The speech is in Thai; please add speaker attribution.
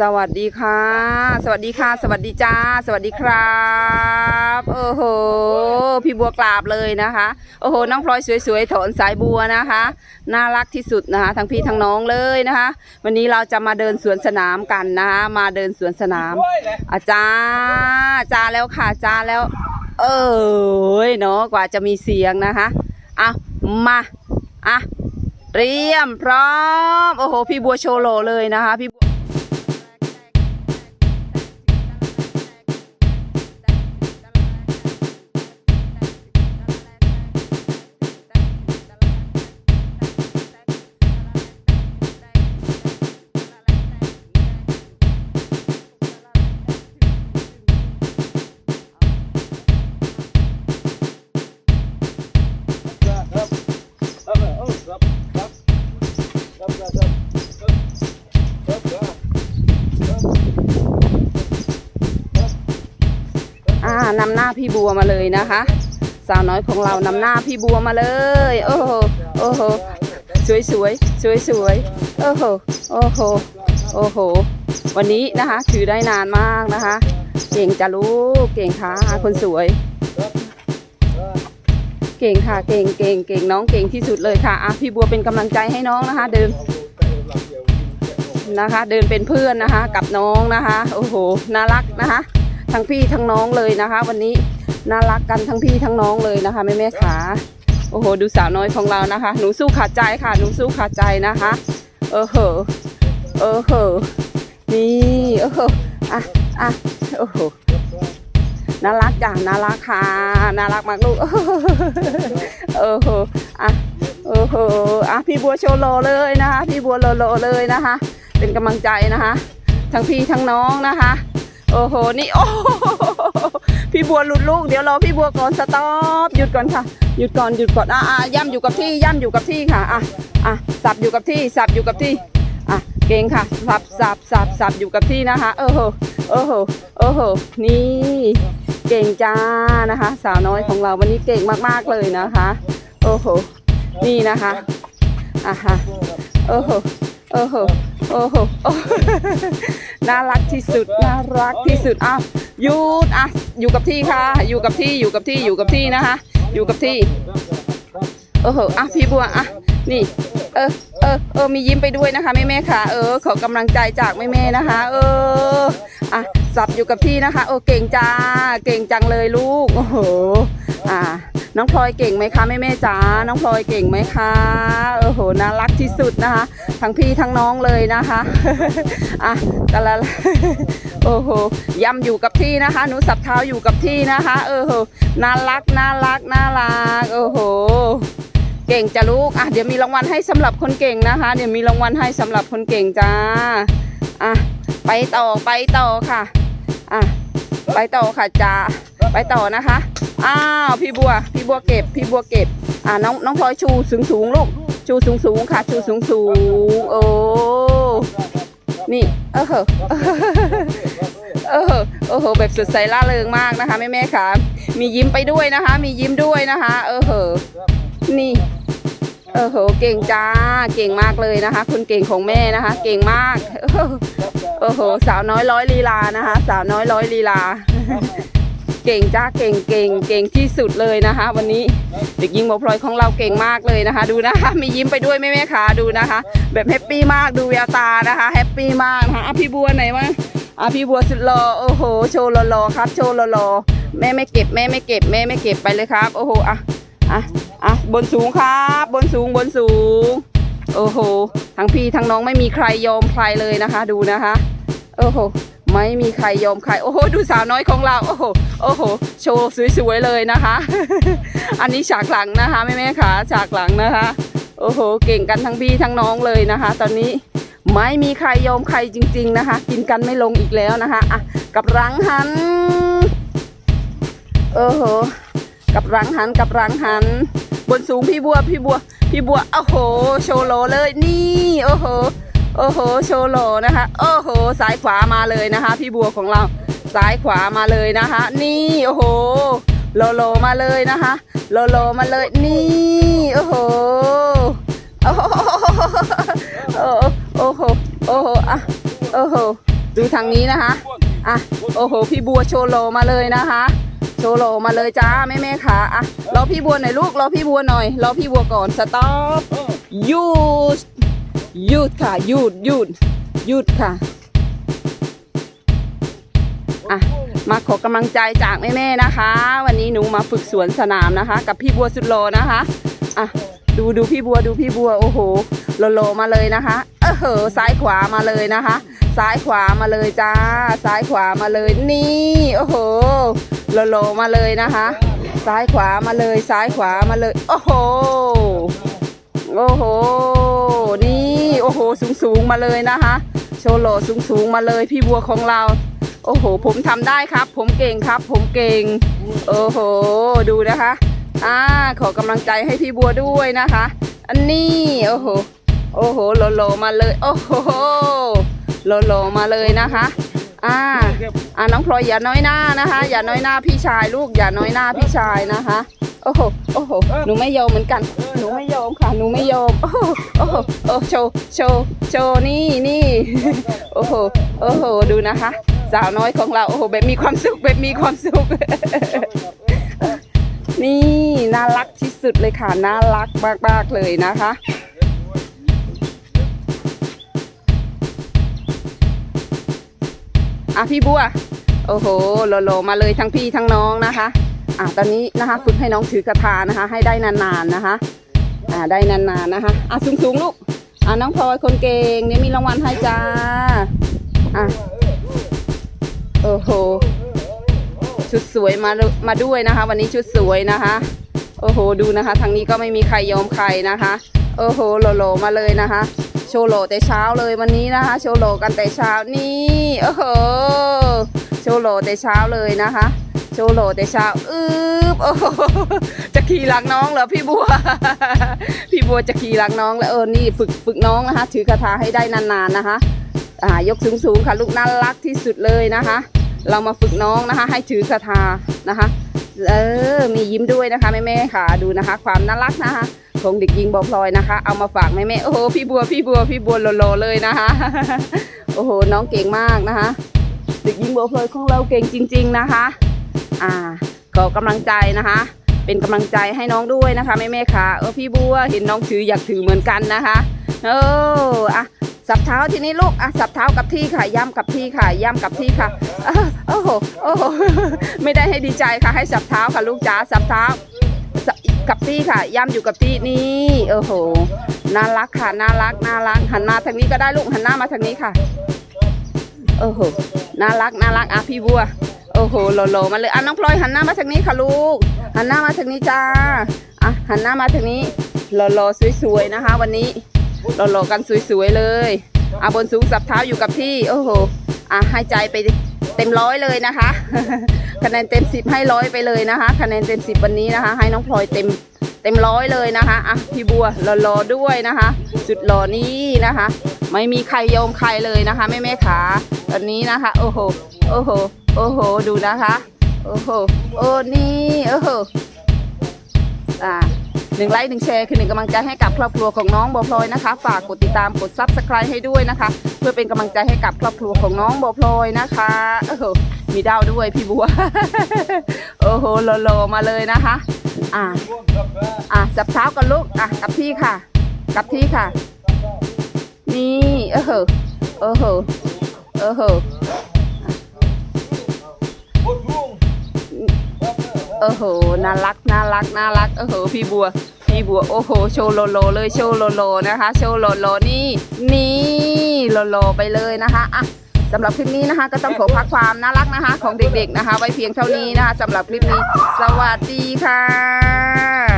Speaker 1: สวัสดีค่ะ สวัสดีค่ะ สวัสดีจ้า สวัสดีครับโอ้โหพี่บัวกราบเลยนะคะ โอ้โหน้องพลอยสวยๆถอนสายบัวนะคะ น่ารักที่สุดนะคะ ทั้งพี่ทั้งน้องเลยนะคะ วันนี้เราจะมาเดินสวนสนามกันนะคะมาเดินสวนสนามอาจารย์จ้าแล้วค่ะจ้าแล้ว เออเนาะกว่าจะมีเสียงนะคะเอามาอะ เตรียมพร้อม โอ้โห พี่บัวโชว์โลเลยนะคะพี่บัว นำหน้าพี่บัวมาเลยนะคะ สาวน้อยของเรานำหน้าพี่บัวมาเลย โอ้โหโอ้โหสวยสวยสวยสวยโอ้โหโอ้โหโอ้โห วันนี้นะคะถือได้นานมากนะคะ เก่งจ้ะลูกเก่งค่ะคนสวย เก่งค่ะเก่งเก่งเก่งน้องเก่งที่สุดเลยค่ะอะพี่บัวเป็นกำลังใจให้น้องนะคะ เดินนะคะ เดินเป็นเพื่อนนะคะ กับน้องนะคะ โอ้โหน่ารักนะคะ ทั้งพี่ทั้งน้องเลยนะคะ วันนี้น่ารักกันทั้งพี่ทั้งน้องเลยนะคะแม่แม่ขาโอ้โหดูสาวน้อยของเรานะคะ หนูสู้ขาดใจค่ะ หนูสู้ขาดใจนะคะ เออเหอะเออเหอะนี่เออเหอะอะอะโอ้โหน่ารักจ้ะน่ารักค่ะน่ารักมากลูกเออเหอะอะเออเหอะอะพี่บัวโชว์โลเลยนะคะ พี่บัวโลโลเลยนะคะ เป็นกำลังใจนะคะ ทั้งพี่ทั้งน้องนะคะ โอ้โห นี่ โอ้โหพี่บัวหลุดลูก เดี๋ยวรอพี่บัวก่อนสต็อปหยุดก่อนค่ะ หยุดก่อน หยุดก่อน อะอะย่ำอยู่กับที่ ย่ำอยู่กับที่ค่ะ อะอะสับอยู่กับที่ สับอยู่กับที่ อะ เก่งค่ะ สับสับสับสับอยู่กับที่นะคะ เออโหเออโหเออโหนี่ เก่งจ้านะคะ สาวน้อยของเราวันนี้เก่งมากๆเลยนะคะ โอ้โห นี่นะคะ อะฮะโอ้โหโอ้โห โอ้โห น่ารักที่สุด น่ารักที่สุด อ้าวหยุดอะ อยู่กับที่ค่ะ อยู่กับที่ อยู่กับที่ อยู่กับที่นะคะ อยู่กับที่ โอ้โห อะพี่บัว อะ นี่ เออ เออ เออ มียิ้มไปด้วยนะคะแม่แม่ค่ะ เออ ขอกำลังใจจากแม่แม่นะคะ เออ อะ สับอยู่กับที่นะคะ โอ้เก่งจ้า เก่งจังเลยลูก โอ้โห อ่า น้องพลอยเก่งไหมคะแม่แม่จ๋าน้องพลอยเก่งไหมคะโอ้โหน่ารักที่สุดนะคะ ทั้งพี่ทั้งน้องเลยนะคะอะกะละโอ้โหยำอยู่กับที่นะคะ หนูสับเท้าอยู่กับที่นะคะเออโหน่ารักน่ารักน่ารักโอ้โหเก่งจ้ะลูกอะเดี๋ยวมีรางวัลให้สำหรับคนเก่งนะคะ เดี๋ยวมีรางวัลให้สำหรับคนเก่งจ้าอะไปต่อไปต่อค่ะอะไปต่อค่ะจ้า ไปต่อนะคะ อ้าว พี่บัว พี่บัวเก็บ พี่บัวเก็บ อ่าน้องน้องพลอยชูสูงสูงลูก ชูสูงสูงค่ะ ชูสูงสูงโอ้ นี่ เออเหอเออเอะโอ้โห แบบสดใสล่าเริงมากนะคะแม่แม่ค่ะ มียิ้มไปด้วยนะคะ มียิ้มด้วยนะคะ เออเหอะนี่ เออโห เก่งจ้า เก่งมากเลยนะคะ คุณเก่งของแม่นะคะ เก่งมากเออโอ้โห สาวน้อยร้อยลีลานะคะ สาวน้อยร้อยลีลา เก่งจ้าเก่งเก่งเก่งที่สุดเลยนะคะ วันนี้เด็กหญิงหมอพลอยของเราเก่งมากเลยนะคะ ดูนะคะมียิ้มไปด้วยแม่แม่ขาดูนะคะ แบบแฮปปี้มากดูแววตานะคะแฮปปี้มากนะคะอะพี่บัวไหนวะอะพี่บัวสุดหล่อโอ้โห โชว์หล่อๆครับ โชว์หล่อๆแม่ไม่เก็บแม่ไม่เก็บแม่ไม่เก็บไปเลยครับ โอ้โหอะอะอะบนสูงครับ บนสูงบนสูง โอ้โหทั้งพี่ทั้งน้องไม่มีใครยอมใครเลยนะคะ ดูนะคะ โอ้โห ไม่มีใครยอมใคร โอ้โห ดูสาวน้อยของเรา โอ้โห โอ้โห โชว์สวยๆเลยนะคะ อันนี้ฉากหลังนะคะแม่แม่ๆค่ะฉากหลังนะคะ โอ้โห เก่งกันทั้งพี่ทั้งน้องเลยนะคะ ตอนนี้ไม่มีใครยอมใครจริง ๆนะคะ กินกันไม่ลงอีกแล้วนะคะอะกับรังหัน โอ้โห กับรังหันกับรังหัน บนสูงพี่บัวพี่บัว พี่บัว โอ้โห โชว์โลเลย นี่ โอ้โห โอ้โหโชว์โหลนะคะ โอ้โหสายขวามาเลยนะคะ พี่บัวของเราสายขวามาเลยนะคะ นี่โอ้โหโลโลมาเลยนะคะ โลโลมาเลยนี่โอ้โหโอ้โหโอ้โหโอ้โหอะโอ้โหดูทางนี้นะคะอะโอ้โห พี่บัวโชว์โลมาเลยนะคะ โชว์โลมาเลยจ้าแม่แม่ๆค่ะอะรอพี่บัวหน่อยลูกรอพี่บัวหน่อยรอพี่บัวก่อนสต็อปหยุด หยุดค่ะหยุดหยุดหยุดค่ะอะมาขอกำลังใจจากแม่ๆนะคะ วันนี้หนูมาฝึกสวนสนามนะคะ กับพี่บัวสุดโลนะคะอะดูดูพี่บัวดูพี่บัวโอ้โหโลโลมาเลยนะคะเออเหอซ้ายขวามาเลยนะคะ ซ้ายขวามาเลยจ้า ซ้ายขวามาเลยนี่โอ้โหโลโลมาเลยนะคะ ซ้ายขวามาเลย ซ้ายขวามาเลย โอ้โหโอ้โหนี่ โอ้โหสูงสูงมาเลยนะคะ โชว์โหลสูงสูงมาเลยพี่บัวของเรา โอ้โห ผมทำได้ครับ ผมเก่งครับ ผมเก่ง โอ้โห ดูนะคะอ่าขอกำลังใจให้พี่บัวด้วยนะคะ อันนี้โอ้โหโอ้โหโลโลมาเลย โอ้โหโลโลมาเลยนะคะอ่าอ่าน้องพลอยอย่าน้อยหน้านะคะ อย่าน้อยหน้าพี่ชายลูกอย่าน้อยหน้าพี่ชายนะคะ โอ้โหโอ้โหหนูไม่ยอมเหมือนกัน หนูไม่ยอมค่ะ หนูไม่ยอม โอ้โหโอ้โหโอ้โชว์โชว์โชว์นี่นี่โอ้โหโอ้โหดูนะคะ สาวน้อยของเราโอ้โหแบบมีความสุขแบบมีความสุข นี่น่ารักที่สุดเลยค่ะน่ารักมากๆเลยนะคะอะพี่บัวโอ้โหโลโลมาเลยทั้งพี่ทั้งน้องนะคะ อะตอนนี้นะคะฝึกให้น้องถือกระทานะคะ ให้ได้นานๆนะคะอ่าได้นานๆนะคะอะสูงๆลูกอะน้องพลอยคนเก่งเนี่ยมีรางวัลให้จ้าอะโอ้โหชุดสวยมาดูมาด้วยนะคะ วันนี้ชุดสวยนะคะ โอ้โหดูนะคะ ทางนี้ก็ไม่มีใครยอมใครนะคะ โอ้โหโลโลมาเลยนะคะ โชว์โลแต่เช้าเลยวันนี้นะคะ โชว์โลกันแต่เช้านี่โอ้โหโชว์โลแต่เช้าเลยนะคะ โชว์โลแต่เช้าอึ๊บโอ้โหจะขี่หลังน้องเหรอพี่บัว พี่บัวจะขี่หลังน้องแล้วเออนี่ฝึกฝึกน้องนะคะถือกระทาให้ได้นานๆนะคะอ่ายกสูงๆค่ะลูกน่ารักที่สุดเลยนะคะ เรามาฝึกน้องนะคะ ให้ถือกระทานะคะ เออมียิ้มด้วยนะคะแม่ๆค่ะดูนะคะ ความน่ารักนะคะของเด็กหญิงบอพลอยนะคะ เอามาฝากแม่แม่ๆโอ้โหพี่บัวพี่บัวพี่บัวโลโลเลยนะคะ โอ้โหน้องเก่งมากนะคะ เด็กหญิงบอพลอยของเราเก่งจริง ๆนะคะ อ่าขอกำลังใจนะคะ เป็นกำลังใจให้น้องด้วยนะคะแม่แม่ค่ะเออพี่บัวเห็นน้องถืออยากถือเหมือนกันนะคะเอออะสับเท้าทีนี้ลูกอะสับเท้ากับที่ค่ะ ย่ำกับที่ค่ะ ย่ำกับที่ค่ะอ้าวโอ้โหโอ้โหไม่ได้ให้ดีใจค่ะ ให้สับเท้าค่ะ ลูกจ๋าสับเท้ากับที่ค่ะ ย่ำอยู่กับที่นี่โอ้โหน่ารักค่ะน่ารักน่ารักหันมาทางนี้ก็ได้ลูกหันหน้ามาทางนี้ค่ะโอ้โหน่ารักน่ารักอะพี่บัว โอ้โหโลโลมาเลยอะน้องพลอยหันหน้ามาทางนี้ค่ะลูก หันหน้ามาทางนี้จ้าอะหันหน้ามาทางนี้โลโลสวยๆนะคะ วันนี้โลโลกันสวยๆเลยอะบนสูงสับเท้าอยู่กับที่โอ้โหอะให้ใจไปเต็มร้อยเลยนะคะ คะแนนเต็มสิบให้ร้อยไปเลยนะคะ คะแนนเต็มสิบวันนี้นะคะ ให้น้องพลอยเต็มเต็มร้อยเลยนะคะอะพี่บัวรอๆด้วยนะคะสุดหล่อนี้นะคะ ไม่มีใครยอมใครเลยนะคะแม่แม่ขาตอนนี้นะคะ โอ้โหโอ้โห โอ้โห ดูนะคะ โอ้โห โอ้นี่ โอ้โห อ่าหนึ่งไลค์หนึ่งแชร์คือหนึ่งกำลังใจให้กับครอบครัวของน้องโบพลอยนะคะ ฝากกดติดตามกดซับสไครต์ให้ด้วยนะคะ เพื่อเป็นกำลังใจให้กับครอบครัวของน้องโบพลอยนะคะโอ้โหมีดาวด้วยพี่บัว โอ้โหโลๆมาเลยนะคะ อ่าอะจับเท้ากันลูกอะกับที่ค่ะ กับที่ค่ะ นี่เออเหอะเออเหอะเออเห อะเออโหน่ารักน่ารักน่ารักเออโหพี่บัว พี่บัวโอ้โหโชว์โลโลเลยโชว์โลโลนะคะ โชว์โลโลนี่นี่โลโลไปเลยนะคะอะสำหรับคลิปนี้นะคะ ก็ต้องขอพักความน่ารักนะคะ ของเด็กๆนะคะ ไว้เพียงเท่านี้นะคะสำหรับคลิปนี้ สวัสดีค่ะ